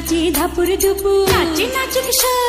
নাচি ধাপুর ধুপুর নাচি নাচি কিশোর